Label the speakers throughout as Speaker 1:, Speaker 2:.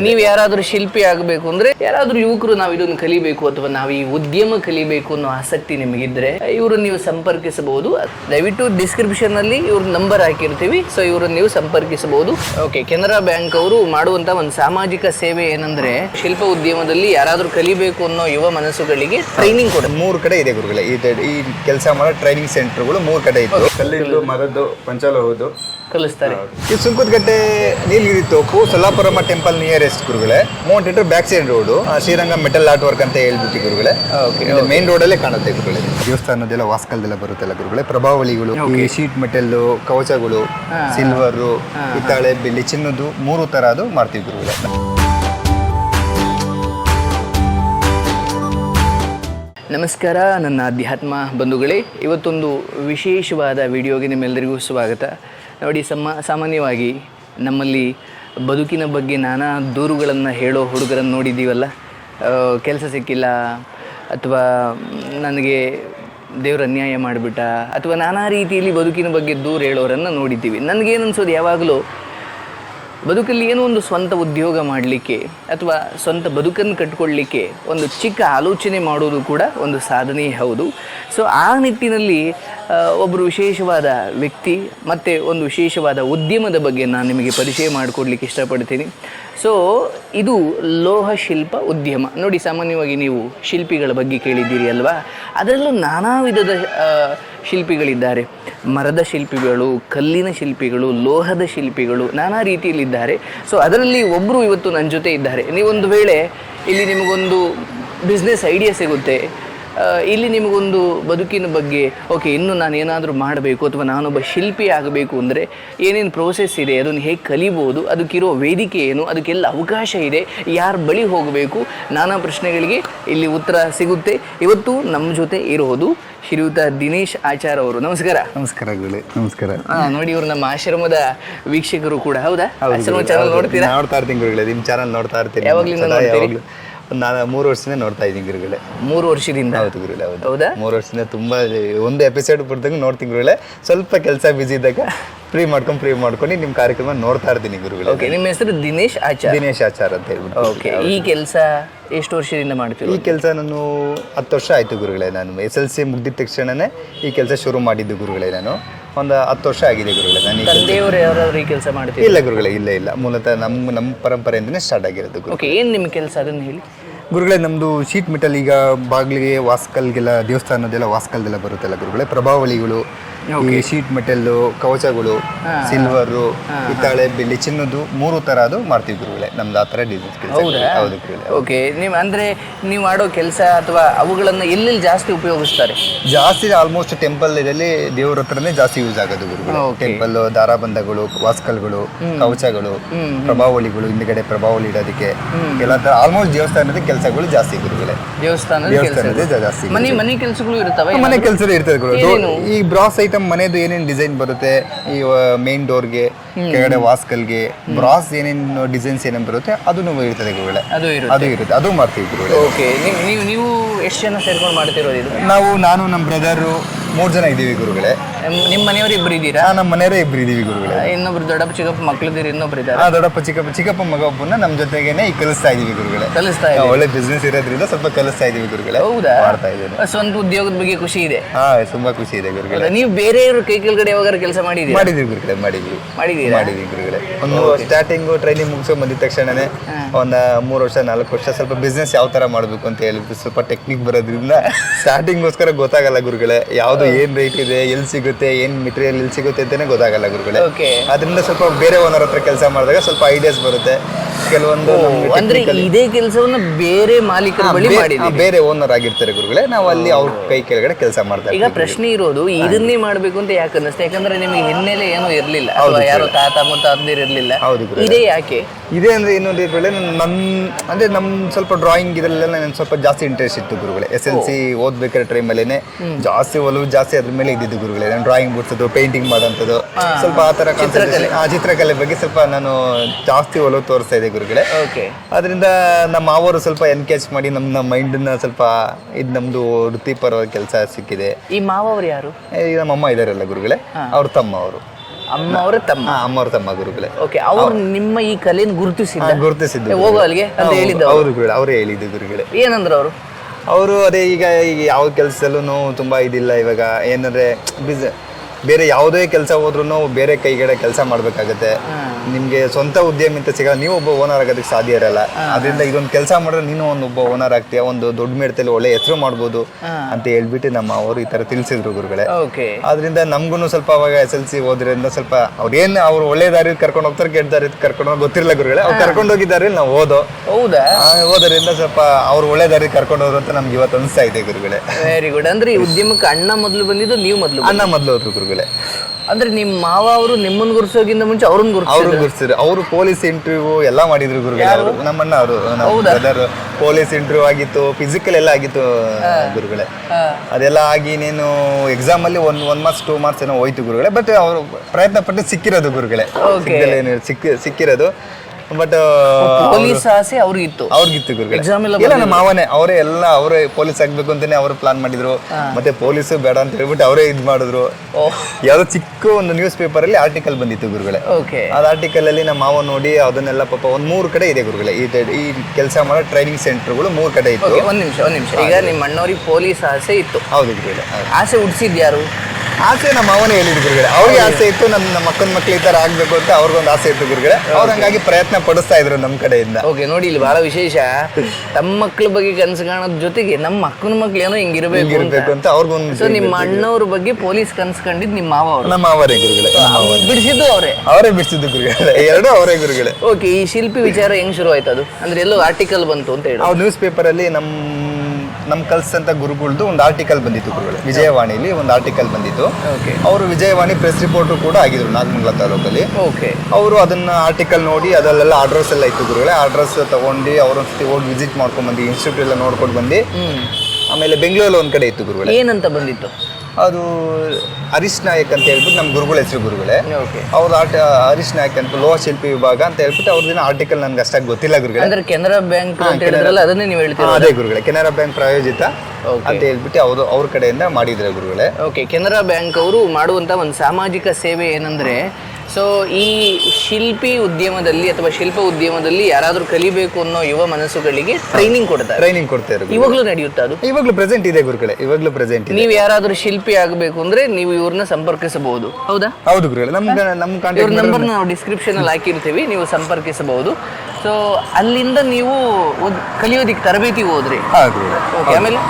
Speaker 1: ನೀವು ಯಾರಾದ್ರೂ ಶಿಲ್ಪಿ ಆಗಬೇಕು ಅಂದ್ರೆ ಯಾರಾದ್ರೂ ಯುವಕರು ನಾವು ಇದನ್ನು ಕಲಿಬೇಕು ಅಥವಾ ನಾವು ಈ ಉದ್ಯಮ ಕಲಿಬೇಕು ಅನ್ನೋ ಆಸಕ್ತಿ ನಿಮಗಿದ್ರೆ ಇವರು ನೀವು ಸಂಪರ್ಕಿಸಬಹುದು. ದಯವಿಟ್ಟು ಡಿಸ್ಕ್ರಿಪ್ಷನ್ ಅಲ್ಲಿ ಇವ್ರ ನಂಬರ್ ಹಾಕಿರ್ತೀವಿ. ಸೊ ಇವ್ರನ್ನ ನೀವು ಸಂಪರ್ಕಿಸಬಹುದು. ಓಕೆ ಕೆನರಾ ಬ್ಯಾಂಕ್ ಅವರು ಮಾಡುವಂತ ಒಂದು ಸಾಮಾಜಿಕ ಸೇವೆ ಏನಂದ್ರೆ ಶಿಲ್ಪ ಉದ್ಯಮದಲ್ಲಿ ಯಾರಾದ್ರೂ ಕಲಿಬೇಕು ಅನ್ನೋ ಯುವ ಮನಸ್ಸುಗಳಿಗೆ ಟ್ರೈನಿಂಗ್ ಕೊಡ
Speaker 2: ಮೂರು ಕಡೆ ಇದೆ ಗುರುಗಳೇ. ಈ ಈ ಕೆಲಸ ಮಾಡೋ ಟ್ರೈನಿಂಗ್ ಸೆಂಟರ್ಗಳು ಮೂರು ಕಡೆ ಇದೆ
Speaker 3: ಕಲ್ಲಿದ್ದು ಮರದ್ದು ಪಂಚಲೋಹದ್ದು.
Speaker 1: ಕಲಿಸ್ತಾರೆ.
Speaker 2: ಈ ಸುಂಕದಗಟ್ಟೆ ನೀಲಗಿರಿ ತೋಪು ಸೊಲ್ಲಾಪುರಮ್ಮ ಟೆಂಪಲ್ ನಿಯರೆಸ್ಟ್ ಗುರುಗಳೇ. Mount inter back side road Sriranga metal art work ಅಂತ ಹೇಳ್ಬಿಟ್ಟು ಗುರುಗಳೇ.
Speaker 1: ಓಕೆ
Speaker 2: ಮೇನ್ ರೋಡಲ್ಲೇ ಕಾಣುತ್ತೆ ಗುರುಗಳೇ. ದೇವಸ್ಥಾನದೆಲ್ಲ ವಾಸ್ಕಲ್ದೆಲ್ಲ ಬರುತ್ತಲ್ಲ ಗುರುಗಳೇ. ಪ್ರಭಾವಳಿಗಳು ಈ ಶೀಟ್ ಮೆಟಲ್ ಕವಚಗಳು ಸಿಲ್ವರು ಹಿತ್ತಾಳೆ ಬೆಳ್ಳಿ ಚಿನ್ನದ್ದು ಮೂರು ತರ ಅದು ಮಾಡ್ತೀವಿ ಗುರುಗಳೇ.
Speaker 1: ನಮಸ್ಕಾರ ನನ್ನ ಅಧ್ಯಾತ್ಮ ಬಂಧುಗಳೇ. ಇವತ್ತೊಂದು ವಿಶೇಷವಾದ ವಿಡಿಯೋಗೆ ನಿಮ್ಮೆಲ್ಲರಿಗೂ ಸ್ವಾಗತ. ನೋಡಿ, ಸಮ, ಸಾಮಾನ್ಯವಾಗಿ ನಮ್ಮಲ್ಲಿ ಬದುಕಿನ ಬಗ್ಗೆ ನಾನಾ ದೂರುಗಳನ್ನು ಹೇಳೋ ಹುಡುಗರನ್ನು ನೋಡಿದ್ದೀವಲ್ಲ ಕೆಲಸ ಸಿಕ್ಕಿಲ್ಲ, ಅಥವಾ ನನಗೆ ದೇವರ ಅನ್ಯಾಯ ಮಾಡಿಬಿಟ್ಟ, ಅಥವಾ ನಾನಾ ರೀತಿಯಲ್ಲಿ ಬದುಕಿನ ಬಗ್ಗೆ ದೂರ ಹೇಳೋರನ್ನು ನೋಡಿದ್ದೀವಿ. ನನಗೇನು ಅನ್ಸೋದು? ಯಾವಾಗಲೂ ಬದುಕಲ್ಲಿ ಏನೋ ಒಂದು ಸ್ವಂತ ಉದ್ಯೋಗ ಮಾಡಲಿಕ್ಕೆ ಅಥವಾ ಸ್ವಂತ ಬದುಕನ್ನು ಕಟ್ಕೊಳ್ಳಿಕ್ಕೆ ಒಂದು ಚಿಕ್ಕ ಆಲೋಚನೆ ಮಾಡೋದು ಕೂಡ ಒಂದು ಸಾಧನೆ ಹೌದು. ಸೊ ಆ ನಿಟ್ಟಿನಲ್ಲಿ ಒಬ್ಬರು ವಿಶೇಷವಾದ ವ್ಯಕ್ತಿ ಮತ್ತು ಒಂದು ವಿಶೇಷವಾದ ಉದ್ಯಮದ ಬಗ್ಗೆ ನಾನು ನಿಮಗೆ ಪರಿಚಯ ಮಾಡಿಕೊಡ್ಲಿಕ್ಕೆ ಇಷ್ಟಪಡ್ತೀನಿ. ಸೊ ಇದು ಲೋಹ ಶಿಲ್ಪ ಉದ್ಯಮ. ನೋಡಿ, ಸಾಮಾನ್ಯವಾಗಿ ನೀವು ಶಿಲ್ಪಿಗಳ ಬಗ್ಗೆ ಕೇಳಿದ್ದೀರಿ ಅಲ್ವಾ? ಅದರಲ್ಲೂ ನಾನಾ ವಿಧದ ಶಿಲ್ಪಿಗಳಿದ್ದಾರೆ. ಮರದ ಶಿಲ್ಪಿಗಳು, ಕಲ್ಲಿನ ಶಿಲ್ಪಿಗಳು, ಲೋಹದ ಶಿಲ್ಪಿಗಳು ನಾನಾ ರೀತಿಯಲ್ಲಿದ್ದಾರೆ. ಸೊ ಅದರಲ್ಲಿ ಒಬ್ಬರು ಇವತ್ತು ನನ್ನ ಜೊತೆ ಇದ್ದಾರೆ. ನೀವೊಂದು ವೇಳೆ ಇಲ್ಲಿ ನಿಮಗೊಂದು ಬಿಸ್ನೆಸ್ ಐಡಿಯಾ ಸಿಗುತ್ತೆ. ಇಲ್ಲಿ ನಿಮಗೊಂದು ಬದುಕಿನ ಬಗ್ಗೆ ಓಕೆ ಇನ್ನು ನಾನು ಏನಾದರೂ ಮಾಡಬೇಕು ಅಥವಾ ನಾನೊಬ್ಬ ಶಿಲ್ಪಿ ಆಗಬೇಕು ಅಂದರೆ ಏನೇನು ಪ್ರೋಸೆಸ್ ಇದೆ ಅದನ್ನು ಹೇಗೆ ಕಲಿಬೋದು ಅದಕ್ಕಿರೋ ವೇದಿಕೆ ಏನು ಅದಕ್ಕೆಲ್ಲ ಅವಕಾಶ ಇದೆ ಯಾರ ಬಳಿ ಹೋಗಬೇಕು ನಾನಾ ಪ್ರಶ್ನೆಗಳಿಗೆ ಇಲ್ಲಿ ಉತ್ತರ ಸಿಗುತ್ತೆ. ಇವತ್ತು ನಮ್ಮ ಜೊತೆ ಇರೋದು ಶ್ರೀಯುತ ದಿನೇಶ್ ಆಚಾರ್ ಅವರು. ನಮಸ್ಕಾರ.
Speaker 2: ನಮಸ್ಕಾರ ನಮಸ್ಕಾರ.
Speaker 1: ಹಾ ನೋಡಿ ಇವರು ನಮ್ಮ ಆಶ್ರಮದ ವೀಕ್ಷಕರು ಕೂಡ ಹೌದಾ? ಚಾನಲ್ ನೋಡ್ತೀರಾ?
Speaker 2: ನೋಡ್ತಾ ಇರ್ತೀನಿ ನಿಮ್ಮ ಚಾನಲ್ ನೋಡ್ತಾ ಇರ್ತೀನಿ. ನಾನು ಮೂರು ವರ್ಷದಿಂದ ನೋಡ್ತಾ ಇದ್ದೀನಿ ಗುರುಗಳೇ.
Speaker 1: ಮೂರು ವರ್ಷದಿಂದ?
Speaker 2: ಹೌದು ಗುರುಗಳೇ ಹೌದು.
Speaker 1: ಹೌದಾ?
Speaker 2: ಮೂರು ವರ್ಷದಿಂದ ತುಂಬಾ ಒಂದು ಎಪಿಸೋಡ್ ಬರ್ದಂಗೆ ನೋಡ್ತೀನಿ ಗುರುಗಳೇ. ಸ್ವಲ್ಪ ಕೆಲಸ ಬಿಸಿ ಇದ್ದಾಗ ಫ್ರೀ ಮಾಡ್ಕೊಂಡು ಫ್ರೀ ಮಾಡ್ಕೊಂಡು ನಿಮ್ಮ ಕಾರ್ಯಕ್ರಮ ನೋಡ್ತಾ ಇರ್ತೀನಿ ಗುರುಗಳೇ.
Speaker 1: ಓಕೆ ನಿಮ್ಮ ಹೆಸರು ದಿನೇಶ್ ಆಚಾರ್.
Speaker 2: ದಿನೇಶ್ ಆಚಾರ್ ಅಂತ ಹೇಳ್ಬಿಟ್ಟು
Speaker 1: ಓಕೆ ಈ ಕೆಲಸ ಎಷ್ಟು ವರ್ಷದಿಂದ ಮಾಡ್ತೀವಿ
Speaker 2: ಈ ಕೆಲಸ ನಾನು ಹತ್ತು ವರ್ಷ ಆಯಿತು ಗುರುಗಳೇ ನಾನು. ಎಸ್ ಎಲ್ ಸಿ ಮುಗ್ದಿದ ತಕ್ಷಣನೇ ಈ ಕೆಲಸ ಶುರು ಮಾಡಿದ್ದು ಗುರುಗಳೇ ನಾನು. ಒಂದು ಹತ್ತು ವರ್ಷ ಆಗಿದೆ ಗುರುಗಳೇ ನಾನು ಈ ಕೆಲ್ಸ-
Speaker 1: ತಂದೆಯವರು ಯಾರಾದ್ರೂ ಈ ಕೆಲಸ ಮಾಡ್ತೀವಿ
Speaker 2: ಇಲ್ಲ ಗುರುಗಳೇ ಇಲ್ಲ ಇಲ್ಲ. ಮೂಲತಃ ನಮ್ಮ ನಮ್ಮ ಪರಂಪರೆಯಿಂದನೇ ಸ್ಟಾರ್ಟ್ ಆಗಿರೋದು ಗುರು
Speaker 1: ಓಕೆ ಏನು ನಿಮ್ಮ ಕೆಲಸ ಅದನ್ನು ಹೇಳಿ?
Speaker 2: ಗುರುಗಳೇ ನಮ್ಮದು ಶೀಟ್ ಮೆಟಲ್ ಈಗ ಬಾಗಿಲಿಗೆ ವಾಸ್ಕಲ್ಗೆಲ್ಲ ದೇವಸ್ಥಾನದೆಲ್ಲ ವಾಸ್ಕಲ್ದೆಲ್ಲ ಬರುತ್ತಲ್ಲ ಗುರುಗಳೇ. ಪ್ರಭಾವಳಿಗಳು ಈ ಶೀಟ್ ಮೆಟಲ್ ಕವಚಗಳು ಸಿಲ್ವರು ಹಿತ್ತಾಳೆ ಬೆಳ್ಳಿ ಚಿನ್ನದ್ದು ಮೂರು ತರ ಅದು ಮಾಡ್ತೀವಿ ಗುರುಗಳೇ. ನಮ್ದು ಆ ತರ ಡಿಸೈನ್ಸ್ ಹೌದು?
Speaker 1: ಓಕೆ ನೀವು ಅಂದರೆ ನೀವು ಮಾಡೋ ಕೆಲಸ ಅಥವಾ ಅವುಗಳನ್ನು ಎಲ್ಲೆಲ್ಲಿ ಜಾಸ್ತಿ ಉಪಯೋಗಿಸ್ತಾರೆ?
Speaker 2: ಜಾಸ್ತಿ ಆಲ್ಮೋಸ್ಟ್ ಟೆಂಪಲ್ ಇದರಲ್ಲಿ ದೇವ್ರ ಹತ್ರನೇ ಜಾಸ್ತಿ ಯೂಸ್ ಆಗೋದು ಗುರುಗಳು. ಟೆಂಪಲ್ ದಾರಾಬಂಧಗಳು ವಾಸ್ಕಲ್ಗಳು ಕವಚಗಳು ಪ್ರಭಾವಳಿಗಳು ಹಿಂದ್ಗಡೆ ಪ್ರಭಾವಳಿ ಇಡೋದಕ್ಕೆ. ಎಲ್ಲ ತರ ಆಲ್ಮೋಸ್ಟ್ ದೇವಸ್ಥಾನದ ಕೆಲಸಗಳು ಜಾಸ್ತಿ ಗುರುಗಳೇ.
Speaker 1: ದೇವಸ್ಥಾನದ
Speaker 2: ಜಾಸ್ತಿ
Speaker 1: ಮನೆ ಮನೆ ಕೆಲಸಗಳು ಇರ್ತವೆ
Speaker 2: ಮನೆ ಕೆಲಸ ಇರ್ತದೆ ಗುರು. ಈ ಬ್ರಾಸ್ ಐಟಮ್ ಮನೆದು ಏನೇನು ಡಿಸೈನ್ ಬರುತ್ತೆ? ಈ ಮೇನ್ ಡೋರ್ಗೆ ಕೆಳಗಡೆ ವಾಸ್ಕಲ್ಗೆ ಬ್ರಾಸ್ ಏನೇನು ಡಿಸೈನ್ಸ್ ಏನೇನು ಬರುತ್ತೆ ಅದನ್ನು ಇರ್ತದೆ ಗುರುಗಳೇ.
Speaker 1: ಅದು ಇರುತ್ತೆ.
Speaker 2: ಅದು ಇರುತ್ತೆ. ಅದು ಮಾಡ್ತೀವಿ ಗುರುಗಳೇ.
Speaker 1: ಓಕೆ ನೀವು ನೀವು ಎಷ್ಟು ಜನ ಸೇರ್ಕೊಂಡು ಮಾಡ್ತಿರೋದು ಇದು?
Speaker 2: ನಾವು ನಾನು ನಮ್ಮ ಬ್ರದರು ಮೂರು ಜನ ಇದ್ದೀವಿ ಗುರುಗಳೇ.
Speaker 1: ನಿಮ್- ನಿಮ್ಮ ಮನೆಯವರು ಇಬ್ಬರು ಇದ್ದೀರಾ?
Speaker 2: ನಮ್ಮ ಮನೆಯವರೇ ಇಬ್ರು ಇದ್ದೀವಿ ಗುರುಗಳೇ.
Speaker 1: ಇನ್ನೊಬ್ರು ದೊಡ್ಡಪ್ಪ ಚಿಕ್ಕಪ್ಪ ಮಕ್ಕಳಿದ್ದೀರಿ ಇನ್ನೊಬ್ರು ಇದ್ದಾರೆ.
Speaker 2: ಆ ದೊಡ್ಡಪ್ಪ ಚಿಕ್ಕಪ್ಪ ಚಿಕ್ಕಪ್ಪ ಮಗ ಒಬ್ಬನ ನಮ್ಮ ಜೊತೆಗೇನೆ ಈಗ ಕಲಿಸ್ತಾ ಇದೀವಿ ಗುರುಗಳೇ.
Speaker 1: ಕಲಿಸ್ತಾ
Speaker 2: ಇದ್ದೀವಿ ಒಳ್ಳೆ ಬಿಸ್ನೆಸ್ ಇರೋದ್ರಿಂದ ಸ್ವಲ್ಪ ಕಲಿಸ್ತಾ ಇದೀವಿ ಗುರುಗಳೇ.
Speaker 1: ಹೌದಾ?
Speaker 2: ಮಾಡ್ತಾ ಇದ್ದೀನಿ.
Speaker 1: ಸ್ವಂತ ಉದ್ಯೋಗದ ಬಗ್ಗೆ ಖುಷಿ ಇದೆ.
Speaker 2: ಹಾ ತುಂಬಾ ಖುಷಿ ಇದೆ ಗುರುಗಳೇ?
Speaker 1: ನೀವು ಬೇರೆಯವ್ರ ಕೈ ಕೆಳಗಡೆ ಯಾವಾಗ ಕೆಲಸ ಮಾಡಿದ್ದೀರಿ?
Speaker 2: ಮಾಡಿದೀವಿ ಗುರುಗಳೇ ಮಾಡಿದ್ವಿ
Speaker 1: ಮಾಡಿದ್ದೀರಾ?
Speaker 2: ಮಾಡಿದೀವಿ ಗುರುಗಳೇ. ಒಂದು ಸ್ಟಾರ್ಟಿಂಗ್ ಟ್ರೈನಿಂಗ್ ಮುಗಿಸೋ ಬಂದಿದ ತಕ್ಷಣನೇ ಒಂದು ಮೂರು ವರ್ಷ ನಾಲ್ಕು ವರ್ಷ ಸ್ವಲ್ಪ ಬಿಸ್ನೆಸ್ ಯಾವ ತರ ಮಾಡಬೇಕು ಅಂತ ಹೇಳ್ಬಿಟ್ಟು ಸ್ವಲ್ಪ ಟೆಕ್ನಿಕ್ ಬರೋದ್ರಿಂದ ಸ್ಟಾರ್ಟಿಂಗ್ಗೋಸ್ಕರ ಗೊತ್ತಾಗಲ್ಲ ಗುರುಗಳೇ. ಯಾವುದು ಏನು ರೇಟ್ ಇದೆ ಎಲ್ಲಿ ಸಿಗುತ್ತೆ ಏನು ಮೆಟೀರಿಯಲ್ ಎಲ್ಲಿ ಸಿಗುತ್ತೆ ಅಂತಾನೆ ಗೊತ್ತಾಗಲ್ಲ ಗುರುಗಳೇ.
Speaker 1: ಓಕೆ
Speaker 2: ಅದರಿಂದ ಸ್ವಲ್ಪ ಬೇರೆ ಓನರ್ ಹತ್ರ ಕೆಲಸ ಮಾಡಿದಾಗ ಸ್ವಲ್ಪ ಐಡಿಯಾಸ್ ಬರುತ್ತೆ. ಕೆಲವೊಂದು
Speaker 1: ಅಂದರೆ ಇದೇ ಕೆಲಸವನ್ನು ಬೇರೆ ಮಾಲೀಕರ ಬಳಿ
Speaker 2: ಬೇರೆ ಓನರ್ ಆಗಿರ್ತಾರೆ ಗುರುಗಳೇ. ನಾವು ಅಲ್ಲಿ ಅವ್ರ ಕೈ ಕೆಳಗಡೆ ಕೆಲಸ ಮಾಡ್ತಾರೆ
Speaker 1: ಈಗ ಪ್ರಶ್ನೆ ಇರೋದು ಇದನ್ನೇ ಮಾಡಬೇಕು ಅಂತ ಯಾಕೆ ಅನ್ನಿಸ್ತು ಯಾಕಂದ್ರೆ ನಿಮಗೆ ಹಿನ್ನೆಲೆ ಏನೂ ಇರಲಿಲ್ಲ. ಯಾರು ಯಾರೋ ತಾತ ಮುತ್ತಾತಂದಿರು
Speaker 2: ಅಂದಿರಲಿಲ್ಲ.
Speaker 1: ಇದೇ ಯಾಕೆ?
Speaker 2: ಇದೇ ಅಂದ್ರೆ ಇನ್ನೊಂದು ಇದ್ರಲ್ಲಿ ನನ್ನ ಅಂದ್ರೆ ನಮ್ಮ ಸ್ವಲ್ಪ ಡ್ರಾಯಿಂಗ್ ಇದರಲ್ಲೆಲ್ಲ ನನ್ಗೆ ಸ್ವಲ್ಪ ಜಾಸ್ತಿ ಇಂಟ್ರೆಸ್ಟ್ ಇತ್ತು ಗುರುಗಳೇ. ಎಸ್ ಎಲ್ ಸಿ ಓದ್ಬೇಕಾದ್ರೆ ಟೈಮಲ್ಲೇ ಜಾಸ್ತಿ ಒಲವು ಜಾಸ್ತಿ ಅದ್ರ ಮೇಲೆ ಇದ್ದಿದ್ದು ಗುರುಗಳೇ. ನಾನು ಡ್ರಾಯಿಂಗ್ ಬಿಡ್ಸೋದು ಪೇಂಟಿಂಗ್ ಮಾಡೋಂಥದ್ದು ಸ್ವಲ್ಪ ಆ ಥರ ಚಿತ್ರಕಲೆ. ಆ ಚಿತ್ರಕಲೆ ಬಗ್ಗೆ ಸ್ವಲ್ಪ ನಾನು ಜಾಸ್ತಿ ಒಲವು ತೋರಿಸ್ತಾ ಇದ್ದೆ ಗುರುಗಳೇ.
Speaker 1: ಓಕೆ.
Speaker 2: ಅದರಿಂದ ನಮ್ಮ ಮಾವರು ಸ್ವಲ್ಪ ಎನ್ಕೇಜ್ ಮಾಡಿ ನಮ್ಮ ಮೈಂಡನ್ನ ಸ್ವಲ್ಪ ಇದು ನಮ್ಮದು ವೃತ್ತಿಪರವಾದ ಕೆಲಸ ಸಿಕ್ಕಿದೆ.
Speaker 1: ಈ ಮಾವರು ಯಾರು?
Speaker 2: ಈಗ ನಮ್ಮ ಅಮ್ಮ ಇದಾರಲ್ಲ ಗುರುಗಳೇ. ಅವ್ರ ತಮ್ಮ ಅವರು
Speaker 1: ಅಮ್ಮ ಅವರ ತಮ್ಮ.
Speaker 2: ಅಮ್ಮ ಅಮ್ಮವ್ರ ತಮ್ಮ ಗುರುಗಳೇ.
Speaker 1: ಓಕೆ ಅವ್ರು ನಿಮ್ಮ ಈ ಕಲೆಯನ್ನು ಗುರುತಿಸಿದ್ದ?
Speaker 2: ಗುರುತಿಸಿದ್ದು
Speaker 1: ಹೋಗು ಅಲ್ಲಿಗೆ ಅಂತ ಹೇಳಿದ್ರು
Speaker 2: ಹೌದು ಗುರುಗಳೇ ಅವರೇ ಹೇಳಿದ್ದು ಗುರುಗಳೇ.
Speaker 1: ಏನಂದ್ರು ಅವರು?
Speaker 2: ಅವರು ಅದೇ ಈಗ ಈಗ ಯಾವ ಕೆಲಸದಲ್ಲೂ ತುಂಬಾ ಇದಿಲ್ಲ ಇವಾಗ. ಏನಂದ್ರೆ ಬಿಸ್ ಬೇರೆ ಯಾವುದೇ ಕೆಲಸ ಹೋದ್ರೂ ಬೇರೆ ಕೈಗಡೆ ಕೆಲಸ ಮಾಡ್ಬೇಕಾಗತ್ತೆ. ನಿಮ್ಗೆ ಸ್ವಂತ ಉದ್ಯಮಿ ಅಂತ ಸಿಗಲ್ಲ. ನೀವು ಒಬ್ಬ ಓನರ್ ಆಗೋದಕ್ಕೆ ಸಾಧ್ಯ ಇರಲ್ಲ. ಅದರಿಂದ ಇದೊಂದು ಕೆಲಸ ಮಾಡಿದ್ರೆ ನೀನು ಒಂದು ಒಬ್ಬ ಓನರ್ ಆಗ್ತೀಯ. ಒಂದು ದೊಡ್ಡ ಮೇಡದಲ್ಲಿ ಒಳ್ಳೆ ಹೆಸರು ಮಾಡ್ಬೋದು ಅಂತ ಹೇಳ್ಬಿಟ್ಟು ನಮ್ಮ ಅವರು ಈ ತರ ತಿಳಿಸಿದ್ರು ಗುರುಗಳೇ.
Speaker 1: ಓಕೆ.
Speaker 2: ಆದ್ರಿಂದ ನಮಗೂ ಸ್ವಲ್ಪ ಅವಾಗ ಎಸ್ ಎಲ್ ಸಿ ಓದ್ರಿಂದ ಸ್ವಲ್ಪ ಅವ್ರೇನ್ ಅವ್ರು ಒಳ್ಳೆ ದಾರಿ ಕರ್ಕೊಂಡು ಹೋಗ್ತಾರೆ ಕೆಟ್ಟ ದಾರಿ ಕರ್ಕೊಂಡು ಹೋಗಿ ಗೊತ್ತಿರಲ್ಲ ಗುರುಗಳೇ. ಅವ್ರು ಕರ್ಕೊಂಡು ಹೋಗಿದ್ದಾರೆ ನಾವು ಓದೋ.
Speaker 1: ಹೌದಾ?
Speaker 2: ಓದೋದ್ರಿಂದ ಸ್ವಲ್ಪ ಅವ್ರು ಒಳ್ಳೆ ದಾರಿ ಕರ್ಕೊಂಡು ಹೋದ್ರು ಅಂತ ನಮ್ಗೆ ಇವತ್ತು ಅನಿಸ್ತಾ ಇದೆ ಗುರುಗಳೇ.
Speaker 1: ವೆರಿ ಗುಡ್ ಅಂದ್ರೆ ಈ ಉದ್ಯಮಕ್ಕೆ ಅಣ್ಣ ಮೊದಲು ಬಂದಿದ್ದು ನೀವು ಮೊದಲು
Speaker 2: ಅಣ್ಣ ಮೊದಲು ಹೋದ್ರು ಗುರುಗಳೇ.
Speaker 1: ಅಂದ್ರೆ ನಿಮ್ಮ ಮಾವ ಅವರು ನಿಮ್ಮನ್ನ ಗುರ್ಸೋಗಿಂತ ಮುಂಚೆ ಅವ್ರನ್ನ ಗುರ್ಸ
Speaker 2: ಅವರು ಗುರ್ಸಿದ್ರು. ಅವರು ಪೊಲೀಸ್ ಇಂಟರ್ವ್ಯೂ ಎಲ್ಲ ಮಾಡಿದ್ರು ಗುರುಗಳೇ ಅವರು. ನಮ್ಮಣ್ಣ ಅವರು. ನಮ್ಮ ಬ್ರದರ್ ಪೊಲೀಸ್ ಇಂಟರ್ವ್ಯೂ ಆಗಿತ್ತು ಫಿಸಿಕಲ್ ಎಲ್ಲ ಆಗಿತ್ತು ಗುರುಗಳೇ. ಅದೆಲ್ಲ ಆಗಿ ನೀನು ಎಕ್ಸಾಮ್ ಅಲ್ಲಿ ಒಂದ್ ಒಂದ್ ಮಾರ್ಕ್ಸ್ ಟೂ ಮಾರ್ಕ್ಸ್ ಏನೋ ಹೋಯ್ತು ಗುರುಗಳೇ. ಬಟ್ ಅವರು ಪ್ರಯತ್ನ ಪಟ್ಟು ಸಿಕ್ಕಿರೋದು ಗುರುಗಳೇ. ಸಿಕ್ಕಿರೋದು. ಬಟ್
Speaker 1: ಪೊಲೀಸ್ ಆಸೆ ಅವ್ರಿಗಿತ್ತು.
Speaker 2: ಅವ್ರಿಗಿತ್ತು ಗುರುಗಳೇ.
Speaker 1: ಎಕ್ಸಾಮ್ ಎಲ್ಲ
Speaker 2: ಇಲ್ಲ ನಮ್ಮ ಮಾವನೇ ಅವರೇ ಎಲ್ಲ ಅವರೇ ಪೊಲೀಸ್ ಆಗ್ಬೇಕು ಅಂತಾನೆ ಅವರು ಪ್ಲಾನ್ ಮಾಡಿದ್ರು. ಮತ್ತೆ ಪೊಲೀಸ್ ಬೇಡ ಅಂತ ಹೇಳ್ಬಿಟ್ಟು ಅವರೇ ಇದ್ ಮಾಡಿದ್ರು. ಯಾವ್ದೋ ಚಿಕ್ಕ ಒಂದು ನ್ಯೂಸ್ ಪೇಪರ್ ಅಲ್ಲಿ ಆರ್ಟಿಕಲ್ ಬಂದಿತ್ತು ಗುರುಗಳೇ.
Speaker 1: ಓಕೆ
Speaker 2: ಅದ್ ಆರ್ಟಿಕಲ್ ಅಲ್ಲಿ ನಮ್ಮ ಮಾವ ನೋಡಿ ಅದನ್ನೆಲ್ಲ ಪಾಪ ಒಂದ್ ಮೂರು ಕಡೆ ಇದೆ ಗುರುಗಳೇ. ಈ ಈ ಕೆಲಸ ಮಾಡೋ ಟ್ರೈನಿಂಗ್ ಸೆಂಟರ್ಗಳು ಮೂರು ಕಡೆ ಇತ್ತು.
Speaker 1: ಒಂದ್ ನಿಮಿಷ ಒಂದ್ ನಿಮಿಷ. ಈಗ ನಿಮ್ಮ ಅಣ್ಣವ್ರಿಗೆ ಪೊಲೀಸ್ ಆಸೆ ಇತ್ತು.
Speaker 2: ಹೌದು ಗುರುಗಳೇ.
Speaker 1: ಆಸೆ ಹುಡ್ಸಿದ್ ಯಾರು?
Speaker 2: ಆಸೆ ನಮ್ಮ ಅವನೇ ಹೇಳಿದ್ರು ಗುರುಗಳೇ. ಅವ್ರಿಗೆ ಆಸೆ ಇತ್ತು ನಮ್ಮ ನಮ್ಮ ಅಕ್ಕನ ಮಕ್ಳು ಈ ತರ ಆಗ್ಬೇಕು ಅಂತ ಅವ್ರಿಗೊಂದು ಆಸೆ ಇತ್ತು ಗುರುಗಳೇ. ಅವ್ರು ಹಂಗಾಗಿ ಪ್ರಯತ್ನ ಪಡಿಸ್ತಾ ಇದ್ರು ನಮ್ಮ ಕಡೆಯಿಂದ.
Speaker 1: ಓಕೆ ನೋಡಿ ಇಲ್ಲಿ ಬಹಳ ವಿಶೇಷ. ತಮ್ಮ ಮಕ್ಕಳ ಬಗ್ಗೆ ಕನಸು ಕಾಣೋದ್ ಜೊತೆಗೆ ನಮ್ಮ ಅಕ್ಕನ ಮಕ್ಳು ಏನೋ ಹಿಂಗಿರ್ಬೇಕು ಅಂತ.
Speaker 2: ಇರ್ಬೇಕು ಅಂತ ಅವ್ರಿಗೊಂದು
Speaker 1: ಸೊ ನಿಮ್ಮ ಅಣ್ಣವ್ರ ಬಗ್ಗೆ ಪೊಲೀಸ್ ಕನಸು ಕಂಡಿದ್ ನಿಮ್ಮ ಮಾವ ಅವರು.
Speaker 2: ನಮ್ಮ ಅವರೇ ಗುರುಗಳೇ ನಮ್ಮ.
Speaker 1: ಬಿಡಿಸಿದ್ದು ಅವರೇ.
Speaker 2: ಅವರೇ ಬಿಡಿಸಿದ್ದು ಗುರುಗಳೇ ಎರಡು ಅವರೇ ಗುರುಗಳೇ.
Speaker 1: ಓಕೆ ಈ ಶಿಲ್ಪಿ ವಿಚಾರ ಹೆಂಗ್ ಶುರು ಆಯ್ತು ಅದು? ಅಂದ್ರೆ ಎಲ್ಲೋ ಆರ್ಟಿಕಲ್ ಬಂತು ಅಂತ ಹೇಳಿ.
Speaker 2: ಆ ನ್ಯೂಸ್ ಪೇಪರ್ ಅಲ್ಲಿ ನಮ್ ನಮ್ ಕಲ್ಸಂತ ಗುರುಗಳ್ದು ಒಂದು ಆರ್ಟಿಕಲ್ ಬಂದಿತ್ತು ಗುರುಗಳೇ. ವಿಜಯವಾಣಿಲಿ ಒಂದು ಆರ್ಟಿಕಲ್ ಬಂದಿತ್ತು.
Speaker 1: ಓಕೆ
Speaker 2: ಅವರು ವಿಜಯವಾಣಿ ಪ್ರೆಸ್ ರಿಪೋರ್ಟರ್ ಕೂಡ ಆಗಿದ್ರು ನಾಗಮಂಗಲ ತಾಲೂಕಲ್ಲಿ.
Speaker 1: ಓಕೆ
Speaker 2: ಅವರು ಅದನ್ನ ಆರ್ಟಿಕಲ್ ನೋಡಿ ಅದಲ್ಲೆಲ್ಲ ಅಡ್ರೆಸ್ ಎಲ್ಲ ಇತ್ತು ಗುರುಗಳೇ. ಅಡ್ರೆಸ್ ತಗೊಂಡು ಅವರೊಂದ್ಸತಿ ಹೋಗಿ ವಿಸಿಟ್ ಮಾಡ್ಕೊಂಡ್ ಬಂದು ಇನ್ಸ್ಟಿಟ್ಯೂಟ್ ಎಲ್ಲ ನೋಡ್ಕೊಂಡು ಬಂದು ಆಮೇಲೆ ಬೆಂಗಳೂರಲ್ಲಿ ಒಂದ್ ಕಡೆ ಇತ್ತು ಗುರುಗಳೇ.
Speaker 1: ಏನಂತ ಬಂದಿತ್ತು?
Speaker 2: ಅದು ಹರೀಶ್ ನಾಯಕ್ ಅಂತ ಹೇಳ್ಬಿಟ್ಟು ನಮ್ಮ ಗುರುಗಳ ಹೆಸರು ಗುರುಗಳೇ. ಅವ್ರ ಆಟ ಹರೀಶ್ ನಾಯಕ್ ಅಂತ ಲೋಹ ಶಿಲ್ಪಿ ವಿಭಾಗ ಅಂತ ಹೇಳ್ಬಿಟ್ಟು ಅವ್ರದಿನ ಆರ್ಟಿಕಲ್ ನನ್ಗೆ ಅಷ್ಟಾಗಿ ಗೊತ್ತಿಲ್ಲ ಗುರುಗಳೇ.
Speaker 1: ಅಂದ್ರೆ ಕೆನರಾ ಬ್ಯಾಂಕ್ ಅಂತ ಹೇಳಿದ್ರಲ್ಲ ಅದನ್ನೇ ನೀವು ಹೇಳ್ತೀರಾ?
Speaker 2: ಅದೇ ಗುರುಗಳೇ ಕೆನರಾ ಬ್ಯಾಂಕ್ ಪ್ರಾಯೋಜಿತ ಅಂತ ಹೇಳ್ಬಿಟ್ಟು ಅವರು ಅವ್ರ ಕಡೆಯಿಂದ ಮಾಡಿದ್ರೆ ಗುರುಗಳೇ.
Speaker 1: ಓಕೆ ಕೆನರಾ ಬ್ಯಾಂಕ್ ಅವರು ಮಾಡುವಂತ ಒಂದು ಸಾಮಾಜಿಕ ಸೇವೆ ಏನಂದ್ರೆ ಸೊ ಈ ಶಿಲ್ಪಿ ಉದ್ಯಮದಲ್ಲಿ ಅಥವಾ ಶಿಲ್ಪ ಉದ್ಯಮದಲ್ಲಿ ಯಾರಾದರೂ ಕಲಿಬೇಕು ಅನ್ನೋ ಯುವ ಮನಸ್ಸುಗಳಿಗೆ ಟ್ರೈನಿಂಗ್ ಕೊಡ್ತಾರೆ.
Speaker 2: ಟ್ರೈನಿಂಗ್ ಕೊಡ್ತಾ ಇದ್ರು
Speaker 1: ಇವಾಗಲೂ ನಡೆಯುತ್ತಾ ಅದು?
Speaker 2: ಇವಾಗಲೂ ಪ್ರೆಸೆಂಟ್ ಇದೆ ಗುರುಗಳೇ ಇವಾಗಲೂ ಪ್ರೆಸೆಂಟ್
Speaker 1: ನೀವು ಯಾರಾದರೂ ಶಿಲ್ಪಿ ಆಗಬೇಕು ಅಂದ್ರೆ ನೀವು ಇವ್ರನ್ನ ಸಂಪರ್ಕಿಸಬಹುದು. ಹೌದಾ?
Speaker 2: ಹೌದು ಗುರುಗಳೇ ನಮ್ಮ ನಮ್ಮ
Speaker 1: ಇವ್ರ
Speaker 2: ಕಾಂಟ್ಯಾಕ್ಟ್
Speaker 1: ನಂಬರ್ ನಾವು ಡಿಸ್ಕ್ರಿಪ್ಷನ್ ಅಲ್ಲಿ ಹಾಕಿರ್ತೀವಿ ನೀವು ಸಂಪರ್ಕಿಸಬಹುದು. ಸೊ ಅಲ್ಲಿಂದ ನೀವು ಕಲಿಯೋದಿಕ್ಕೆ ತರಬೇತಿ ಹೋದ್ರಿ. ಆಮೇಲೆ?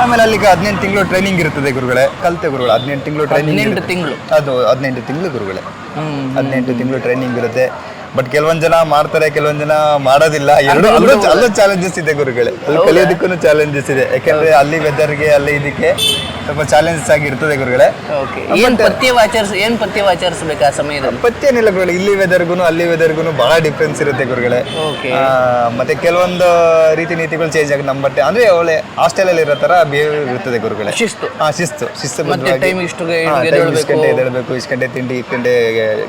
Speaker 2: ಆಮೇಲೆ ಅಲ್ಲಿಗೆ ಹದಿನೆಂಟು ತಿಂಗಳು ಟ್ರೈನಿಂಗ್ ಇರ್ತದೆ ಗುರುಗಳೇ ಕಲ್ತೆ ಗುರುಗಳು ಹದಿನೆಂಟು ತಿಂಗಳು ಟ್ರೈನಿಂಗ್
Speaker 1: ಹದಿನೆಂಟು ತಿಂಗಳು.
Speaker 2: ಅದು ಹದಿನೆಂಟು ತಿಂಗಳು ಗುರುಗಳೇ. ಹದಿನೆಂಟು ತಿಂಗಳು ಟ್ರೈನಿಂಗ್ ಇರುತ್ತೆ. ಬಟ್ ಕೆಲವೊಂದ್ ಜನ ಮಾಡ್ತಾರೆ ಕೆಲವೊಂದ್ ಜನ ಮಾಡೋದಿಲ್ಲ. ಎರಡು ಅಲ್ಲೂ ಅಲ್ಲೂ ಚಾಲೆಂಜಸ್ ಇದೆ ಗುರುಗಳೇ. ಅಲ್ಲಿ ಕಲಿಯೋದಕ್ಕೂ ಚಾಲೆಂಜಸ್ ಇದೆ. ಯಾಕಂದ್ರೆ ಅಲ್ಲಿ ವೆದರ್ಗೆ ಅಲ್ಲಿ ಇದಕ್ಕೆ ಸ್ವಲ್ಪ ಚಾಲೆಂಜಸ್ ಆಗಿ ಇರ್ತದೆ ಗುರುಗಳೇ.
Speaker 1: ಏನ್ ಪಥ್ಯವ ಆಚರಿಸ್ ಏನ್ ಪಥ್ಯವ ಆಚರಿಸ್ಬೇಕು ಆ ಸಮಯದಲ್ಲಿ?
Speaker 2: ಪತ್ತೇನಿಲ್ಲ ಗುರುಗಳೇ. ಇಲ್ಲಿ ವೆದರ್ಗು ಅಲ್ಲಿ ವೆದರ್ಗು ಬಹಳ ಡಿಫ್ರೆನ್ಸ್ ಇರುತ್ತೆ ಗುರುಗಳೇ. ಮತ್ತೆ ಕೆಲವೊಂದು ರೀತಿ ನೀತಿಗಳು ಚೇಂಜ್ ಆಗಿ ನಮ್ಮ ಬಟ್ಟೆ ಅಂದ್ರೆ ಅವಳೆ ಹಾಸ್ಟೆಲ್ ಅಲ್ಲಿ ಇರೋ ತರ ಬಿಹೇವಿಯರ್ ಇರ್ತದೆ ಗುರುಗಳೇ.
Speaker 1: ಶಿಸ್ತು.
Speaker 2: ಹಾ ಶಿಸ್ತು. ಶಿಸ್ತು
Speaker 1: ಮತ್ತೆ
Speaker 2: ಇಷ್ಟು ಗಂಟೆ ಎದ್ದೇಳ್ಬೇಕು ಇಷ್ಟು ಗಂಟೆ ತಿಂಡಿ ಇಷ್ಟು ಗಂಟೆ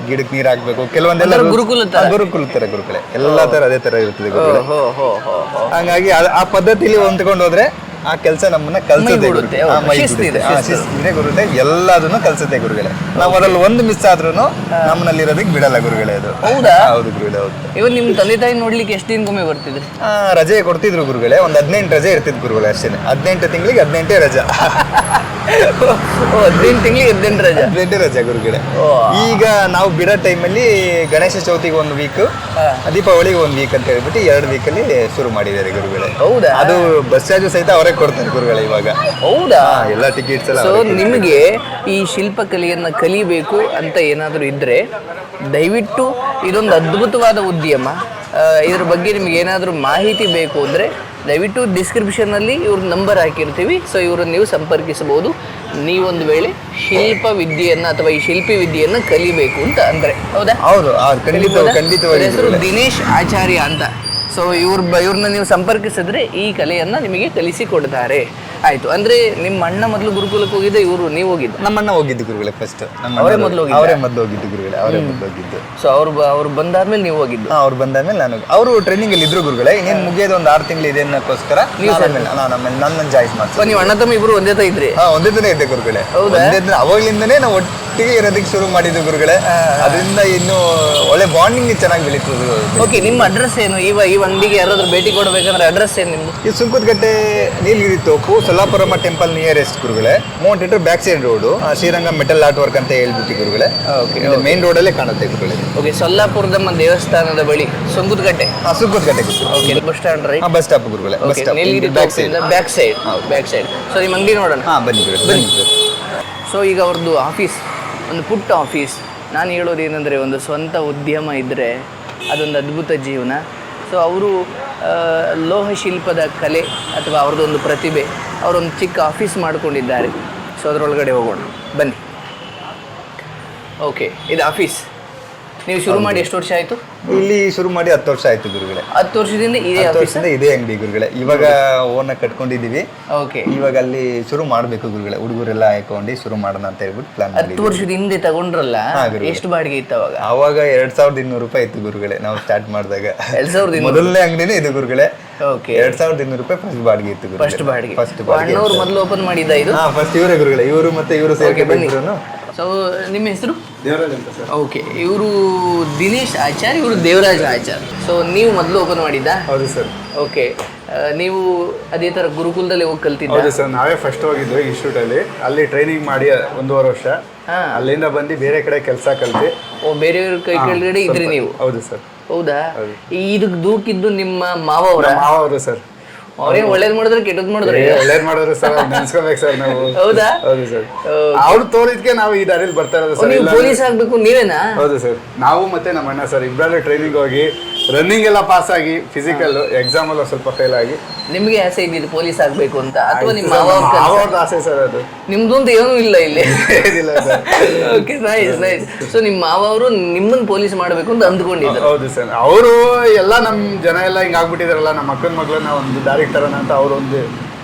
Speaker 2: ಗಿಡಕ್ಕೆ ನೀರು ಹಾಕ್ಬೇಕು. ಕೆಲವೊಂದೆಲ್ಲ
Speaker 1: ಅಂದ್ರೆ ಗುರುಕುಲದ ತರ?
Speaker 2: ಹಾ, ಗುರುಕುಲ ತರ ಗುರುಗಳೇ. ಎಲ್ಲಾ ತರ ಅದೇ ತರ ಇರ್ತದೆ ಗುರುಗಳೇ.
Speaker 1: ಹೋ ಹೋ ಹೋ ಹೋ
Speaker 2: ಹಂಗಾಗಿ ಆ- ಆ ಪದ್ಧತಿಲಿ ಹೊಂದ್ಕೊಂಡು ಹೋದ್ರೆ ಆ ಕೆಲಸ ನಮ್ಮನ್ನ ಕಲ್ಸುತ್ತೆ
Speaker 1: ಆ
Speaker 2: ಗುರುಗಳೇ. ಇದೆ
Speaker 1: ಹೌದು.
Speaker 2: ಇದೆ
Speaker 1: ಶಿಸ್ತಿದೆ,
Speaker 2: ಶಿಸ್ತಿದೆ ಗುರುಗಳೇ. ಎಲ್ಲದನ್ನು ಕಲ್ಸುತ್ತೆ ಗುರುಗಳೇ. ನಾವು ಅದ್ರಲ್ಲಿ ಒಂದು ಮಿಸ್ ಆದ್ರೂ ನಮ್ಮನಲ್ಲಿರೋದಕ್ಕೆ ಬಿಡಲ್ಲ ಗುರುಗಳೇ ಅದು.
Speaker 1: ಹೌದಾ?
Speaker 2: ಹೌದು ಗುರುಗಳೇ ಹೌದು.
Speaker 1: ಇವನ್ ನಿಮ್ ತಂದೆ ತಾಯಿ ನೋಡ್ಲಿಕ್ಕೆ ಎಷ್ಟು ದಿನಕ್ಕೊಮ್ಮೆ ಬರ್ತಿದ್ರು?
Speaker 2: ಆ, ರಜೆ ಕೊಡ್ತಿದ್ರು ಗುರುಗಳೇ. ಒಂದು ಹದಿನೆಂಟು ರಜೆ ಇರ್ತಿದ್ ಗುರುಗಳೇ ಅಷ್ಟೇ ಹದಿನೆಂಟು ತಿಂಗಳಿಗೆ ಹದಿನೆಂಟೇ ರಜೆ.
Speaker 1: ಹದಿನೆಂಟು ತಿಂಗಳಿಗೆ ಹದಿನೆಂಟು ರಜೆ.
Speaker 2: ಹದಿನೆಂಟೇ ರಜೆ ಗುರುಗಳೇ. ಈಗ ನಾವು ಬಿಡೋ ಟೈಮಲ್ಲಿ ಗಣೇಶ ಚೌತಿಗೆ ಒಂದು ವೀಕ್ ದೀಪಾವಳಿಗೆ ಒಂದು ವೀಕ್ ಅಂತ ಹೇಳ್ಬಿಟ್ಟು ಎರಡು ವೀಕಲ್ಲಿ ಶುರು ಮಾಡಿದ್ದಾರೆ ಗುರುಗಳೇ.
Speaker 1: ಹೌದಾ?
Speaker 2: ಅದು ಬಸ್ ಚಾರ್ಜು ಸಹಿತ ಅವರೇ ಕೊಡ್ತಾರೆ ಗುರುಗಳೇ ಇವಾಗ.
Speaker 1: ಹೌದಾ?
Speaker 2: ಎಲ್ಲ ಟಿಕೆಟ್ಸ್ ಎಲ್ಲ
Speaker 1: ಸೊ. ನಿಮಗೆ ಈ ಶಿಲ್ಪಕಲೆಯನ್ನ ಕಲಿಬೇಕು ಅಂತ ಏನಾದರೂ ಇದ್ರೆ ದಯವಿಟ್ಟು ಇದೊಂದು ಅದ್ಭುತವಾದ ಉದ್ಯಮ. ಇದ್ರ ಬಗ್ಗೆ ನಿಮ್ಗೆ ಏನಾದರೂ ಮಾಹಿತಿ ಬೇಕು ಅಂದರೆ ದಯವಿಟ್ಟು ಡಿಸ್ಕ್ರಿಪ್ಷನಲ್ಲಿ ಇವ್ರ ನಂಬರ್ ಹಾಕಿರ್ತೀವಿ. ಸೊ ಇವ್ರನ್ನ ನೀವು ಸಂಪರ್ಕಿಸಬಹುದು. ನೀವೊಂದು ವೇಳೆ ಶಿಲ್ಪ ವಿದ್ಯೆಯನ್ನ ಅಥವಾ ಈ ಶಿಲ್ಪಿ ವಿದ್ಯೆಯನ್ನ ಕಲಿಬೇಕು ಅಂತ ಅಂದರೆ. ಹೌದಾ?
Speaker 2: ಹೌದು ಖಂಡಿತ? ಖಂಡಿತವಾಗಿ
Speaker 1: ಹೆಸರು ದಿನೇಶ್ ಆಚಾರ್ಯ ಅಂತ. ಸೊ ಇವ್ರ ಇವ್ರನ್ನ ನೀವು ಸಂಪರ್ಕಿಸಿದ್ರೆ ಈ ಕಲೆಯನ್ನ ನಿಮಗೆ ಕಲಿಸಿಕೊಡ್ತಾರೆ ಆಯ್ತು. ಅಂದ್ರೆ ನಿಮ್ಮ ಅಣ್ಣ ಮೊದಲು ಗುರುಕುಲಕ್ಕೆ ಹೋಗಿದ್ದೆ ಇವರು ನೀವು ಹೋಗಿದ್ದ?
Speaker 2: ನಮ್ಮಣ್ಣ ಹೋಗಿದ್ದು ಗುರುಗಳೇ ಫಸ್ಟ್
Speaker 1: ಅವರೇ ಮೊದಲು ಹೋಗಿ
Speaker 2: ಅವರೇ ಮೊದಲು ಹೋಗಿದ್ದು ಗುರುಗಳೇ ಅವರೇ ಮೊದಲು ಹೋಗಿದ್ದು.
Speaker 1: ಸೊ ಅವ್ರು ಅವ್ರು ಬಂದಾದ್ಮೇಲೆ ನೀವು ಹೋಗಿದ್ದು?
Speaker 2: ಅವ್ರು ಬಂದಾದ್ಮೇಲೆ ನಾನು ಅವರು ಟ್ರೈನಿಂಗ್ ಅಲ್ಲಿ ಇದ್ರು ಗುರುಗಳೇ ಇನ್ನೇನು ಮುಗಿಯೋದು ಒಂದು ಆರು ತಿಂಗಳು ಇದೆ ಅನ್ನೋಕ್ಕೋಸ್ಕರ ನೀವು ನನ್ನ ಜಾಯ್ಸ್ ಮಾಡ್ತೀನಿ.
Speaker 1: ನೀವು ಅಣ್ಣ ತಮ್ಮ ಇಬ್ರು ಒಂದೇ ತ ಇದ್ರಿ?
Speaker 2: ಹಾ ಒಂದೇ ದಿನ ಇದ್ದೆ ಗುರುಗಳೇ.
Speaker 1: ಹೌದಾ?
Speaker 2: ಒಂದೇ ದಿನ ಅವಾಗಲಿಂದನೇ ನಾವು ಒಟ್ಟಿಗೆ ಇರೋದಕ್ಕೆ ಶುರು ಮಾಡಿದ್ದು ಗುರುಗಳೇ. ಅದರಿಂದ ಇನ್ನು ಒಳ್ಳೆ ಬಾಂಡಿಂಗ್ ಚೆನ್ನಾಗಿ ಬೆಳೀತು
Speaker 1: ಓಕೆ ನಿಮ್ಮ ಅಡ್ರೆಸ್ ಏನು? ಇವ ಈ ಅಂಗಡಿಗೆ ಯಾರಾದ್ರೂ ಭೇಟಿ ಕೊಡಬೇಕಂದ್ರೆ ಅಡ್ರೆಸ್ ಏನು ನಿಮ್ದು?
Speaker 2: ಈ ಸುಂಕುದಗಟ್ಟೆ ನೀಲಗಿರಿ ತೋಪು ಸೊಲ್ಲಾಪುರಮ್ಮ ಟೆಂಪಲ್ ನಿಯರೆಸ್ಟ್ ಗುರುಗಳೇ. Mount inter back side road Sriranga metal art work ಅಂತ ಹೇಳ್ಬಿಟ್ಟು ಗುರುಗಳೇ.
Speaker 1: ಓಕೆ
Speaker 2: ಮೇನ್ ರೋಡಲ್ಲೇ ಕಾಣುತ್ತೆ ಗುರುಗಳೇ.
Speaker 1: ಓಕೆ ಸೊಲ್ಲಾಪುರದಮ್ಮ ದೇವಸ್ಥಾನದ ಬಳಿ ಸುಂಕುದಗಟ್ಟೆ.
Speaker 2: ಹಾ Sunkadakatte
Speaker 1: okay bus stand right
Speaker 2: bus stop ಗುರುಗಳೇ ಬಸ್ ಸ್ಟಾಪ್
Speaker 1: ನೀಲಗಿರಿ
Speaker 2: back side
Speaker 1: back side back side so ನಿಮ್ಮ ಅಂಗಡಿ ನೋಡೋಣ.
Speaker 2: ಹಾ ಬನ್ನಿ ಗುರುಗಳೇ ಬನ್ನಿ.
Speaker 1: ಸೊ ಈಗ ಅವ್ರದ್ದು ಆಫೀಸ್ ಒಂದು ಪುಟ್ಟ ಆಫೀಸ್ ನಾನು ಹೇಳೋದು ಏನಂದರೆ ಒಂದು ಸ್ವಂತ ಉದ್ಯಮ ಇದ್ದರೆ ಅದೊಂದು ಅದ್ಭುತ ಜೀವನ. ಸೊ ಅವರು ಲೋಹ ಶಿಲ್ಪದ ಕಲೆ ಅಥವಾ ಅವ್ರದ್ದೊಂದು ಪ್ರತಿಭೆ ಅವರೊಂದು ಚಿಕ್ಕ ಆಫೀಸ್ ಮಾಡಿಕೊಂಡಿದ್ದಾರೆ. ಸೊ ಅದರೊಳಗಡೆ ಹೋಗೋಣ. ಬನ್ನಿ. ಓಕೆ ಇದು ಆಫೀಸ್. ನೀವು ಶುರು ಮಾಡಿ ಎಷ್ಟು ವರ್ಷ ಆಯ್ತು?
Speaker 2: ಇಲ್ಲಿ ಶುರು ಮಾಡಿ ಹತ್ತು ವರ್ಷ ಆಯ್ತು ಗುರುಗಳೇ.
Speaker 1: ಹತ್ತು ವರ್ಷದಿಂದ ಇದೇ
Speaker 2: ಹತ್ತು ವರ್ಷದಿಂದ ಇದೇ ಅಂಗಡಿ ಗುರುಗಳೇ. ಇವಾಗ ಓನ ಕಟ್ಕೊಂಡಿದೀವಿ.
Speaker 1: ಓಕೆ.
Speaker 2: ಇವಾಗ ಅಲ್ಲಿ ಶುರು ಮಾಡಬೇಕು ಗುರುಗಳೇ. ಹುಡುಗರೆಲ್ಲ ಹಾಕೊಂಡು ಶುರು ಮಾಡೋಣ ಅಂತ ಹೇಳ್ಬಿಟ್ಟು ಪ್ಲಾನ್
Speaker 1: ಹತ್ತು ವರ್ಷದ ಹಿಂದೆ ತಗೊಂಡ್ರಲ್ಲ ಎಷ್ಟು ಬಾಡಿಗೆ ಇತ್ತು ಅವಾಗ?
Speaker 2: ಅವಾಗ ಎರಡ್ ಸಾವಿರದ ಇನ್ನೂರು ರೂಪಾಯಿ ಇತ್ತು ಗುರುಗಳೇ ನಾವು ಸ್ಟಾರ್ಟ್ ಮಾಡಿದಾಗ.
Speaker 1: ಎರಡ್ ಸಾವಿರದ
Speaker 2: ಮೊದಲನೇ ಅಂಗಡಿನೇ ಇದು ಗುರುಗಳೇ.
Speaker 1: ಓಕೆ.
Speaker 2: ಎರಡ್ ಸಾವಿರದ ಇನ್ನೂರು ರೂಪಾಯಿ ಫಸ್ಟ್ ಬಾಡಿಗೆ ಇತ್ತು
Speaker 1: ಫಸ್ಟ್ ಬಾಡಿಗೆ.
Speaker 2: ಫಸ್ಟ್ ಬಾಡಿಗೆ
Speaker 1: ಮೊದಲು ಓಪನ್ ಮಾಡಿದ್ದ ಇದು?
Speaker 2: ಫಸ್ಟ್ ಇವರೇ ಗುರುಗಳೇ. ಇವರು ಮತ್ತೆ ಇವರು ಸೇರ್ಕೆ ಬಂದಿರೋನು
Speaker 1: ಸೊ ನಿಮ್ಮ ಹೆಸರು?
Speaker 3: ದೇವರಾಜ್ ಅಂತ ಸರ್.
Speaker 1: ಓಕೆ ಇವರು ದಿನೇಶ್ ಆಚಾರ್ ಇವರು ದೇವರಾಜ್ ಆಚಾರ್. ಸೊ ನೀವು ಮೊದಲು ಓಪನ್ ಮಾಡಿದ್ದ?
Speaker 3: ಹೌದು ಸರ್.
Speaker 1: ಓಕೆ ನೀವು ಅದೇ ಥರ ಗುರುಕುಲದಲ್ಲಿ ಹೋಗಿ ಕಲ್ತಿದ್ದ?
Speaker 3: ಹೌದು ಸರ್ ನಾವೇ ಫಸ್ಟ್ ಹೋಗಿದ್ದು ಇನ್ಸ್ಟಿಟ್ಯೂಟಲ್ಲಿ. ಅಲ್ಲಿ ಅಲ್ಲಿ ಟ್ರೈನಿಂಗ್ ಮಾಡಿ ಒಂದೂವರೆ ವರ್ಷ. ಅಲ್ಲಿಂದ ಬಂದು ಬೇರೆ ಕಡೆ ಕೆಲಸ ಕಲ್ತಿ.
Speaker 1: ಓ ಬೇರೆಯವ್ರ ಕೈ ಕೆಳಗಡೆ ಇದ್ರಿ ನೀವು?
Speaker 3: ಹೌದು ಸರ್.
Speaker 1: ಹೌದಾ? ಇದಕ್ಕೆ ದೂಕಿದ್ದು ನಿಮ್ಮ ಮಾವ ಅವರ?
Speaker 3: ಮಾವ ಅವರು ಸರ್.
Speaker 1: ಅವ್ರೇನ್ ಒಳ್ಳೇದ್ ಮಾಡಿದ್ರೆ ಕೆಟ್ಟದ್ ಮಾಡಿದ್ರೆ.
Speaker 3: ಒಳ್ಳೇದ್ ಮಾಡಿದ್ರೆ ಸರ್ ನೆನ್ಸ್ಕೋಬೇಕು ಸರ್ ನಾವು.
Speaker 1: ಹೌದಾ?
Speaker 3: ಹೌದು ಸರ್. ಅವ್ರು ತೋರಿದ್ಕೆ ನಾವು ಈ ದಾರಿಲಿ ಬರ್ತಾ ಇರೋದು ಸರ್
Speaker 1: ನೀವು ಪೊಲೀಸ್ ಆಗ್ಬೇಕು ನೀವೇನಾ?
Speaker 3: ಹೌದು ಸರ್. ನಾವು ಮತ್ತೆ ನಮ್ಮ ಅಣ್ಣ ಸರ್ ಇಬ್ರಲ್ಲೇ ಟ್ರೈನಿಂಗ್ ಹೋಗಿ ರನ್ನಿಂಗ್ ಎಲ್ಲ ಪಾಸ್ ಆಗಿ ಫಿಸಿಕಲ್ ಎಕ್ಸಾಮ್ ಎಲ್ಲ ಸ್ವಲ್ಪ ಫೇಲ್ ಆಗಿ.
Speaker 1: ನಿಮ್ಗೆ ಆಸೆ ಇದ್ದಿದ್ದು ಪೊಲೀಸ್ ಆಗ್ಬೇಕು ಅಂತ? ಅಥವಾ ನಿಮ್ಮ?
Speaker 3: ಅವ್ರದ್ದು ಆಸೆ ಸರ್ ಅದು.
Speaker 1: ನಿಮ್ದೊಂದು ಏನೂ ಇಲ್ಲ ಇಲ್ಲಿ. ಓಕೆ ನೈಸ್ ನೈಸ್ ಸೊ ನಿಮ್ಮ ಮಾವ ಅವರು ನಿಮ್ಮನ್ನ ಪೊಲೀಸ್ ಮಾಡಬೇಕು ಅಂತ ಅಂದ್ಕೊಂಡಿದ್ದೆ
Speaker 3: ಹೌದು ಸರ್. ಅವರು ಎಲ್ಲ ನಮ್ಮ ಜನ ಎಲ್ಲ ಹಿಂಗ್ ಆಗ್ಬಿಟ್ಟಿದಾರಲ್ಲ ನಮ್ಮ ಅಕ್ಕನ ಮಗಳನ್ನ ಒಂದು ದಾರಿಗೆ ತರೋಣ ಅಂತ ಅವರು ಒಂದು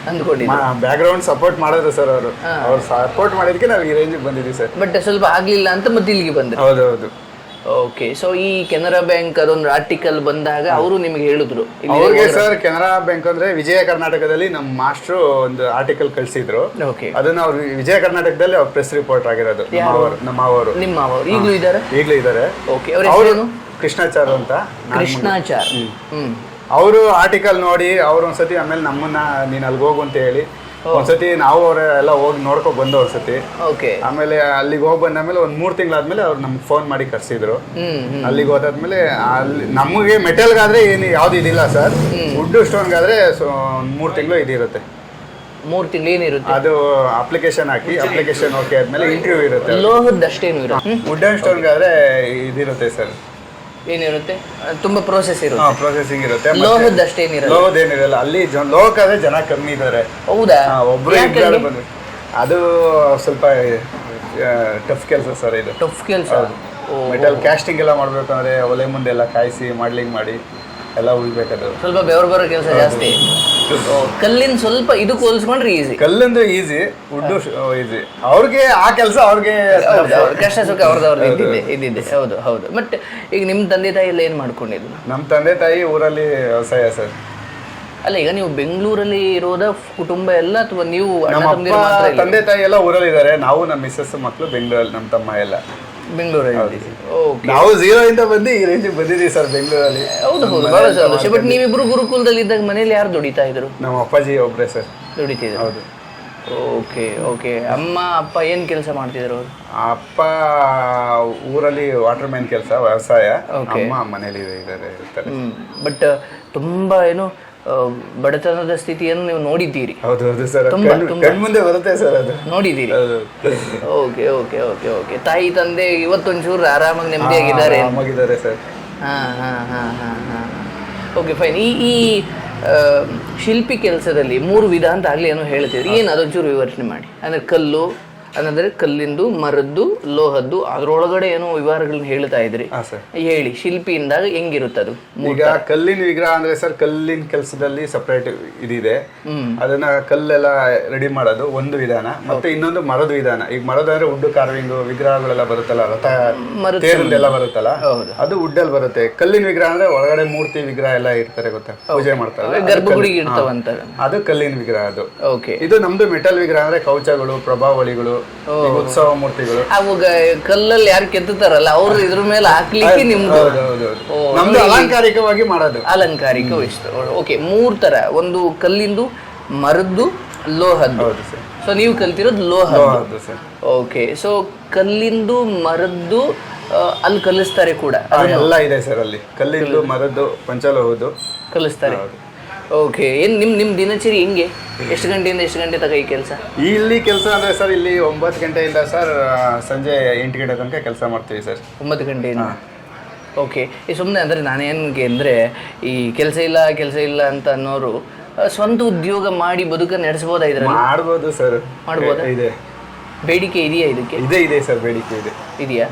Speaker 1: ಅಂದ್ಕೊಂಡಿದ್ರು
Speaker 3: ಬ್ಯಾಕ್ ಗ್ರೌಂಡ್ ಸಪೋರ್ಟ್ ಮಾಡಿದ್ರು ಸರ್ ಅವರು. ಅವ್ರು ಸಪೋರ್ಟ್ ಮಾಡಿದಕ್ಕೆ ನಾವು ಈ ರೇಂಜ್ ಬಂದಿದ್ದೀವಿ ಸರ್.
Speaker 1: ಬಟ್ ಸ್ವಲ್ಪ ಆಗ್ಲಿಲ್ಲ ಅಂತ ಮತ್ತೆ ಇಲ್ಲಿಗೆ ಬಂದೆ
Speaker 3: ಹೌದು ಹೌದು.
Speaker 1: ಓಕೆ ಸೊ ಈ ಕೆನರಾ ಬ್ಯಾಂಕ್ ಅದೊಂದು ಆರ್ಟಿಕಲ್ ಬಂದಾಗ ಅವರು ನಿಮಗೆ ಹೇಳಿದ್ರು. ಇಲ್ಲಿ
Speaker 3: ಅವ್ರಿಗೆ ಸರ್ ಕೆನರಾ ಬ್ಯಾಂಕ್ ಅಂದ್ರೆ ವಿಜಯ ಕರ್ನಾಟಕದಲ್ಲಿ ನಮ್ಮ ಮಾಸ್ಟ್ರು ಒಂದು ಆರ್ಟಿಕಲ್ ಕಳಿಸಿದ್ರು.
Speaker 1: ಓಕೆ
Speaker 3: ಅದನ್ನ ಅವ್ರು ವಿಜಯ ಕರ್ನಾಟಕದಲ್ಲಿ ಅವ್ರ ಪ್ರೆಸ್ ರಿಪೋರ್ಟ್ ಆಗಿರೋದು ನಮ್ಮ ಅವರು ನಮ್ಮ ಅವರು
Speaker 1: ನಿಮ್ಮ ಮಾವ ಅವರು ಈಗಲೂ ಇದ್ದಾರೆ?
Speaker 3: ಈಗಲೂ ಇದ್ದಾರೆ.
Speaker 1: ಓಕೆ ಅವ್ರ
Speaker 3: ಅವರು
Speaker 1: ಹೆಸರೇನು?
Speaker 3: ಕೃಷ್ಣಾಚಾರ್ ಅಂತ
Speaker 1: ಕೃಷ್ಣಾಚಾರ್. ಹ್ಮ್.
Speaker 3: ಅವರು ಆರ್ಟಿಕಲ್ ನೋಡಿ ಅವ್ರು ಒಂದ್ಸತಿ ಆಮೇಲೆ ನಮ್ಮನ್ನ ನೀನ್ ಅಲ್ಲಿಗೆ ಹೋಗು ಅಂತ ಹೇಳಿ ಒಂದ್ಸತಿ ನಾವು ಅವ್ರ ಎಲ್ಲ ಹೋಗಿ ನೋಡ್ಕೊ ಬಂದು ಒಂದ್ಸತಿ
Speaker 1: ಓಕೆ.
Speaker 3: ಆಮೇಲೆ ಅಲ್ಲಿಗೆ ಹೋಗಿ ಬಂದಾದ್ಮೇಲೆ ಒಂದ್ ಮೂರ್ ತಿಂಗಳಾದ್ಮೇಲೆ ಅವ್ರು ನಮ್ಗೆ ಫೋನ್ ಮಾಡಿ ಕರ್ಸಿದ್ರು. ಅಲ್ಲಿಗೆ ಹೋದಾದ್ಮೇಲೆ ಅಲ್ಲಿ ನಮಗೆ ಮೆಟಲ್ಗಾದ್ರೆ ಏನು ಯಾವ್ದು ಇದಿಲ್ಲ ಸರ್. ವುಡ್ ಸ್ಟೋನ್ಗಾದ್ರೆ ಒಂದ್ ಮೂರ್ ತಿಂಗಳು ಇದಿರುತ್ತೆ.
Speaker 1: ಮೂರ್ ತಿಂಗಳು ಏನಿರುತ್ತೆ
Speaker 3: ಅದು ಅಪ್ಲಿಕೇಶನ್ ಹಾಕಿ ಅಪ್ಲಿಕೇಶನ್ ಓಕೆ ಆದ್ಮೇಲೆ ಇಂಟರ್ವ್ಯೂ ಇರುತ್ತೆ.
Speaker 1: ಲೋಹದಷ್ಟೇನು ಇರುತ್ತೆ? ಹ್ಮ್?
Speaker 3: ವುಡ್ ಅಂಡ್ ಸ್ಟೋನ್ಗಾದ್ರೆ ಇದಿರುತ್ತೆ ಸರ್.
Speaker 1: ಏನಿರುತ್ತೆ? ತುಂಬಾ ಪ್ರೋಸೆಸ್ ಇರುತ್ತೆ.
Speaker 3: ಪ್ರೊಸೆಸಿಂಗ್ ಇರುತ್ತೆ.
Speaker 1: ಲೋಹದಷ್ಟೇನಿರಲ್ಲ
Speaker 3: ಲೋಹದೇನಿರಲ್ಲ ಅಲ್ಲಿ ಜನ ಲೋಹಕ್ಕಾದ್ರೆ ಜನ ಕಮ್ಮಿ ಇದ್ದಾರೆ
Speaker 1: ಹೌದಾ?
Speaker 3: ಒಬ್ರು
Speaker 1: ಯಾಕೆ
Speaker 3: ಇಬ್ಬರು ಬಂದ್ರು ಅದು ಸ್ವಲ್ಪ ಟಫ್ ಕೆಲಸ ಸರ್ ಇದು.
Speaker 1: ಟಫ್ ಕೆಲಸ?
Speaker 3: ಮೆಟಲ್ ಕ್ಯಾಸ್ಟಿಂಗ್ ಎಲ್ಲ ಮಾಡ್ಬೇಕು ಅಂದ್ರೆ ಒಲೆ ಮುಂದೆ ಎಲ್ಲ ಕಾಯಿಸಿ ಮಾಡ್ಲಿಂಗ್ ಮಾಡಿ ಎಲ್ಲ ಉಳ್ಬೇಕದು
Speaker 1: ಸ್ವಲ್ಪ ಬೆವರು ಬರೋ ಕೆಲಸ ಜಾಸ್ತಿ? ಕಲ್ಲಿನ ಸ್ವಲ್ಪ ಇದು ಹೋಲಿಸ್ಕೊಂಡ್ರೆ ಈಸಿ
Speaker 3: ಕಲ್ಲಂದ್ರೆ ಈಸಿ ವುಡ್ಡು ಈಸಿ ಅವ್ರಿಗೆ ಆ ಕೆಲಸ ಅವ್ರಿಗೆ
Speaker 1: ಕಷ್ಟ ಸುಖ ಅವ್ರದ್ದು ಅವ್ರದ್ದು ಇದ್ದಿದೆ ಹೌದು. ಹೌದು ಬಟ್ ಈಗ ನಿಮ್ಮ ತಂದೆ ತಾಯಿ ಎಲ್ಲ ಏನು ಮಾಡ್ಕೊಂಡಿದ್ರು?
Speaker 3: ನಮ್ಮ ತಂದೆ ತಾಯಿ ಊರಲ್ಲಿ ವ್ಯವಸಾಯ ಸರ್.
Speaker 1: ಅಲ್ಲ ಈಗ ನೀವು ಬೆಂಗಳೂರಲ್ಲಿ ಇರೋದ ಕುಟುಂಬ ಎಲ್ಲ ಅಥವಾ ನೀವು
Speaker 3: ತಂದೆ ತಾಯಿ ಎಲ್ಲ ಊರಲ್ಲಿ ಇದ್ದಾರೆ ನಾವು ನಮ್ಮ ಮಿಸ್ಸಸ್ ಮಕ್ಕಳು ಬೆಂಗಳೂರಲ್ಲಿ ನಮ್ಮ ತಮ್ಮ ಎಲ್ಲ.
Speaker 1: ಬೆಂಗಳೂರಲ್ಲಿ. ಓಕೆ
Speaker 3: ನಾವು ಝೀರೋ ಇಂದ ಬಂದು ಈ ರೇಂಜ್ ಬಂದಿದ್ದೀವಿ ಸರ್ ಬೆಂಗಳೂರಲ್ಲಿ.
Speaker 1: ಹೌದು ಹೌದು. ಬಹಳ ಸಂತೋಷ ಬಟ್ ನೀವಿಬ್ರು ಗುರುಕುಲದಲ್ಲಿ ಇದ್ದಾಗ ಮನೇಲಿ ಯಾರು ದುಡಿತಾ ಇದ್ರು?
Speaker 3: ನಮ್ಮ ಅಪ್ಪಾಜಿ ಒಬ್ಬರೇ ಸರ್.
Speaker 1: ದುಡಿತಿದ್ರು.
Speaker 3: ಹೌದು.
Speaker 1: ಓಕೆ ಓಕೆ ಅಮ್ಮ ಅಪ್ಪ ಏನು ಕೆಲಸ ಮಾಡ್ತಿದ್ರು ಅವರು?
Speaker 3: ಅಪ್ಪ ಊರಲ್ಲಿ ವಾಟರ್ ಮ್ಯಾನ್ ಕೆಲಸ ವ್ಯವಸಾಯ. ಅಮ್ಮ ಮನೇಲಿ ಇದ್ದಾರೆ
Speaker 1: ಬಟ್ ತುಂಬಾ ಏನು ಬಡತನದ ಸ್ಥಿತಿಯನ್ನು ನೀವು ನೋಡಿದ್ದೀರಿ. ತುಂಬಾ,
Speaker 3: ಕಣ್ ಬರುತ್ತೆ ಸರ್ ಅದು.
Speaker 1: ನೋಡಿದ್ದೀರಿ. Okay okay okay okay. ತಾಯಿ ತಂದೆ ಇವತ್ತೊಂಚೂರು ಆರಾಮಾಗಿ ನೆಮ್ಮದಿಯಾಗಿದ್ದಾರೆ.
Speaker 3: ಆರಾಮಾಗಿದ್ದಾರೆ ಸರ್.
Speaker 1: ಹಾ ಹಾ ಹಾ ಹಾ ಹಾ. Okay fine. ಈ ಈ ಶಿಲ್ಪಿ ಕೆಲಸದಲ್ಲಿ ಮೂರು ವಿಧ ಅಂತ ಆಗಲಿ ಏನೋ ಹೇಳ್ತೀವಿ ಏನು ಅದೊಂಚೂರು ವಿವರಣೆ ಮಾಡಿ. ಅಂದ್ರೆ ಕಲ್ಲು ಅನ್ನಂದ್ರೆ ಕಲ್ಲಿಂದು ಮರದ್ದು ಲೋಹದ್ದು ಅದ್ರೊಳಗಡೆ ಏನೋ ವಿವರಗಳನ್ನ ಹೇಳ್ತಾ ಇದ್ರಿ.
Speaker 3: ಹೇಳಿ ಸರ್.
Speaker 1: ಹೇಳಿ ಶಿಲ್ಪಿಯಿಂದಾಗ ಹೆಂಗಿರುತ್ತದು?
Speaker 3: ಈಗ ಕಲ್ಲಿನ ವಿಗ್ರಹ ಅಂದ್ರೆ ಸರ್ ಕಲ್ಲಿನ ಕೆಲಸದಲ್ಲಿ ಸಪರೇಟ್ ಇದಿದೆ. ಅದನ್ನ ಕಲ್ಲೆಲ್ಲ ರೆಡಿ ಮಾಡೋದು ಒಂದು ವಿಧಾನ ಮತ್ತೆ ಇನ್ನೊಂದು ಮರದ ವಿಧಾನ. ಈಗ ಮರದ ಅಂದ್ರೆ ವುಡ್ ಕಾರ್ವಿಂಗ್ ವಿಗ್ರಹಗಳೆಲ್ಲ ಬರುತ್ತಲ್ಲ ರಥ ತೇರಲ್ಲೆಲ್ಲ ಬರುತ್ತಲ್ಲ?
Speaker 1: ಹೌದು.
Speaker 3: ಅದು ವುಡ್ ಅಲ್ಲಿ ಬರುತ್ತೆ. ಕಲ್ಲಿನ ವಿಗ್ರಹ ಅಂದ್ರೆ ಒಳಗಡೆ ಮೂರ್ತಿ ವಿಗ್ರಹ ಎಲ್ಲ ಇರ್ತಾರೆ ಗೊತ್ತಾ? ಪೂಜೆ ಮಾಡ್ತಾರೆ
Speaker 1: ಇರ್ತಾವಂತ
Speaker 3: ಅದು ಕಲ್ಲಿನ ವಿಗ್ರಹ ಅದು.
Speaker 1: ಓಕೆ.
Speaker 3: ಇದು ನಮ್ದು ಮೆಟಲ್ ವಿಗ್ರಹ ಅಂದ್ರೆ ಕೌಚಗಳು ಪ್ರಭಾವಳಿಗಳು ಉತ್ಸವ ಮೂರ್ತಿಗಳು.
Speaker 1: ಅವಾಗ ಕಲ್ಲಲ್ಲಿ ಯಾರು ಕೆತ್ತುತ್ತಾರಲ್ಲ ಅವ್ರು ಇದ್ರ ಮೇಲೆ ಹಾಕ್ಲಿಕ್ಕೆ ನಿಮ್ದು.
Speaker 3: ಅಲಂಕಾರಿಕವಾಗಿ ಮಾಡೋದು.
Speaker 1: ಅಲಂಕಾರಿಕ ಇಷ್ಟ ಓಕೆ ಮೂರ್ ತರ. ಒಂದು ಕಲ್ಲಿಂದು ಮರದ್ದು ಲೋಹದ್ದು. ಸೊ ನೀವು ಕಲ್ತಿರೋದು ಲೋಹ ಓಕೆ ಸೊ ಕಲ್ಲಿಂದು ಮರದ್ದು ಅಲ್ಲಿ ಕಲಿಸ್ತಾರೆ ಕೂಡ.
Speaker 3: ಎಲ್ಲ ಇದೆ ಸರ್ ಅಲ್ಲಿ. ಕಲ್ಲಿಂದು ಮರದ್ದು ಪಂಚಲೋಹದ್ದು.
Speaker 1: ಕಲಿಸ್ತಾರೆ. ಓಕೆ ಏನು ನಿಮ್ಮ ನಿಮ್ಮ ದಿನಚರಿ ಹೆಂಗೆ? ಎಷ್ಟು ಗಂಟೆಯಿಂದ ಎಷ್ಟು ಗಂಟೆ ತಗ ಈ ಕೆಲಸ?
Speaker 3: ಇಲ್ಲಿ ಕೆಲಸ ಅಂದರೆ ಸರ್ ಇಲ್ಲಿ ಒಂಬತ್ತು ಗಂಟೆಯಿಂದ ಸರ್ ಸಂಜೆ ಎಂಟು ಗಂಟೆ ತನಕ ಕೆಲಸ ಮಾಡ್ತೀವಿ ಸರ್.
Speaker 1: ಒಂಬತ್ತು ಗಂಟೆಯಿಂದ? ಓಕೆ ಈ ಸುಮ್ಮನೆ ಅಂದರೆ ನಾನೇನಿಗೆ ಅಂದರೆ ಈ ಕೆಲಸ ಇಲ್ಲ ಕೆಲಸ ಇಲ್ಲ ಅಂತ ಅನ್ನೋರು ಸ್ವಂತ ಉದ್ಯೋಗ ಮಾಡಿ ಬದುಕ ನಡೆಸ್ಬೋದಾ ಇದ್ರಲ್ಲಿ?
Speaker 3: ಮಾಡ್ಬೋದು ಸರ್.
Speaker 1: ಮಾಡ್ಬೋದಾ?
Speaker 3: ಇದೆ.
Speaker 1: ಬೇಡಿಕೆ ಇದೆಯಾ ಇದಕ್ಕೆ?
Speaker 3: ಇದೆ ಇದೆ ಸರ್ ಬೇಡಿಕೆ ಇದೆ.
Speaker 1: ಇದೆಯಾ?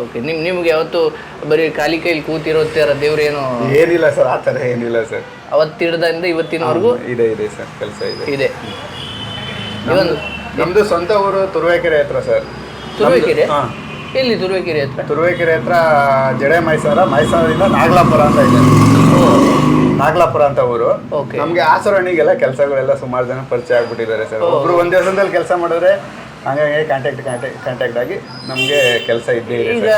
Speaker 1: ಓಕೆ ನಿಮ್ ನಿಮ್ಗೆ ಯಾವತ್ತು ಬರೀ ಖಾಲಿ ಕೈಲಿ ಕೂತಿರೋತ್ತರ ದೇವ್ರೇನು
Speaker 3: ಏನಿಲ್ಲ ಸರ್ ಆ ಥರ ಏನಿಲ್ಲ ಸರ್.
Speaker 1: ಅವತ್ತಿಡದಿಂದ ಇವತ್ತಿನವರೆಗೂ
Speaker 3: ಇದೆ ಇದೆ ಸರ್ ಕೆಲಸ ಇದೆ.
Speaker 1: ಇದೆ. ಇವನ್
Speaker 3: ನಮ್ದು ಸ್ವಂತ ಊರು ತುರುವೇಕೆರೆ ಹತ್ರ ಸರ್.
Speaker 1: ತುರುವೇಕೆರೆ?
Speaker 3: ಇಲ್ಲಿ
Speaker 1: ಎಲ್ಲಿ ತುರುವೇಕೆರೆ ಹತ್ರ?
Speaker 3: ತುರುವೇಕೆರೆ ಹತ್ರ ಜಡೆ ಮೈಸೂರ ಮೈಸೂರಿಂದ ನಾಗಲಾಪುರ ಅಂತ ಇದೆ. ನಾಗಲಾಪುರ ಅಂತ ಊರು. ನಮ್ಗೆ ಆಸರಣಿಗೆಲ್ಲ ಕೆಲಸಗಳೆಲ್ಲ ಸುಮಾರು ಜನ ಪರಿಚಯ ಆಗ್ಬಿಟ್ಟಿದ್ದಾರೆ ಸರ್. ಒಬ್ರು ಒಂದ್ ದಿವಸದಲ್ಲಿ ಕೆಲಸ ಮಾಡಿದ್ರೆ ಹಂಗಾಗಿ ಕಾಂಟ್ಯಾಕ್ಟ್ ಕಾಂಟ್ಯಾಕ್ಟ್ ಕಾಂಟ್ಯಾಕ್ಟ್ ಆಗಿ ನಮ್ಗೆ ಕೆಲಸ ಇದ್ದೇ ಇದೆ
Speaker 1: ಈಗ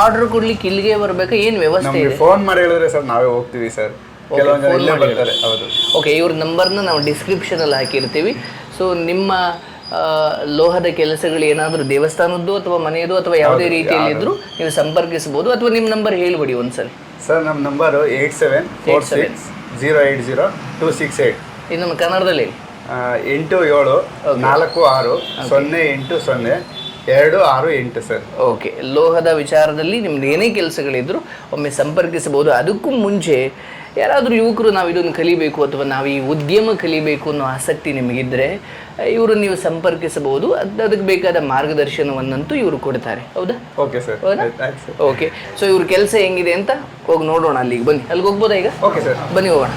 Speaker 1: ಆರ್ಡರ್ ಕೊಡ್ಲಿಕ್ಕೆ ಇಲ್ಲಿಗೆ ಬರ್ಬೇಕು? ಏನ್ ವ್ಯವಸ್ಥೆ
Speaker 3: ಫೋನ್ ಮಾಡಿ ಹೇಳಿದ್ರೆ ಸರ್ ನಾವೇ ಹೋಗ್ತೀವಿ ಸರ್. ಕೆಲವೊಂದು ಜನ ಇಲ್ಲೇ ಬರ್ತಾರೆ ಹೌದು.
Speaker 1: ಓಕೆ ಇವ್ರ ನಂಬರ್ನ ನಾವು ಡಿಸ್ಕ್ರಿಪ್ಷನಲ್ಲಿ ಹಾಕಿರ್ತೀವಿ. ಸೊ ನಿಮ್ಮ ಲೋಹದ ಕೆಲಸಗಳು ಏನಾದರೂ ದೇವಸ್ಥಾನದ್ದು ಅಥವಾ ಮನೆಯದು ಅಥವಾ ಯಾವುದೇ ರೀತಿಯಲ್ಲಿ ಇದ್ರೂ ನೀವು ಸಂಪರ್ಕಿಸಬಹುದು. ಅಥವಾ ನಿಮ್ಮ ನಂಬರ್ ಹೇಳ್ಬಿಡಿ ಒಂದ್ಸಲ
Speaker 3: ಸರ್ ನಮ್ಮ number eight seven four six zero eight zero two six eight
Speaker 1: ಇದು ನಮ್ಮ ಕನ್ನಡದಲ್ಲಿ.
Speaker 3: ಎಂಟು ಏಳು ನಾಲ್ಕು ಆರು ಸೊನ್ನೆ ಎಂಟು ಸೊನ್ನೆ ಎರಡು ಆರು ಎಂಟು ಸರ್.
Speaker 1: ಓಕೆ ಲೋಹದ ವಿಚಾರದಲ್ಲಿ ನಿಮ್ದು ಏನೇ ಕೆಲಸಗಳಿದ್ರು ಒಮ್ಮೆ ಸಂಪರ್ಕಿಸಬಹುದು. ಅದಕ್ಕೂ ಮುಂಚೆ ಯಾರಾದರೂ ಯುವಕರು ನಾವು ಇದನ್ನು ಕಲಿಬೇಕು ಅಥವಾ ನಾವು ಈ ಉದ್ಯಮ ಕಲಿಬೇಕು ಅನ್ನೋ ಆಸಕ್ತಿ ನಿಮಗಿದ್ದರೆ ಇವರು ನೀವು ಸಂಪರ್ಕಿಸಬಹುದು. ಅದು ಅದಕ್ಕೆ ಬೇಕಾದ ಮಾರ್ಗದರ್ಶನವನ್ನಂತೂ ಇವರು ಕೊಡ್ತಾರೆ. ಹೌದಾ?
Speaker 3: ಓಕೆ? ಸರ್
Speaker 1: ಓಕೆ ಸೊ ಇವ್ರ ಕೆಲಸ ಹೆಂಗಿದೆ ಅಂತ ಹೋಗಿ ನೋಡೋಣ ಅಲ್ಲಿಗೆ. ಬನ್ನಿ. ಅಲ್ಲಿಗೆ ಹೋಗ್ಬೋದಾ ಈಗ?
Speaker 3: ಓಕೆ ಸರ್
Speaker 1: ಬನ್ನಿ ಹೋಗೋಣ.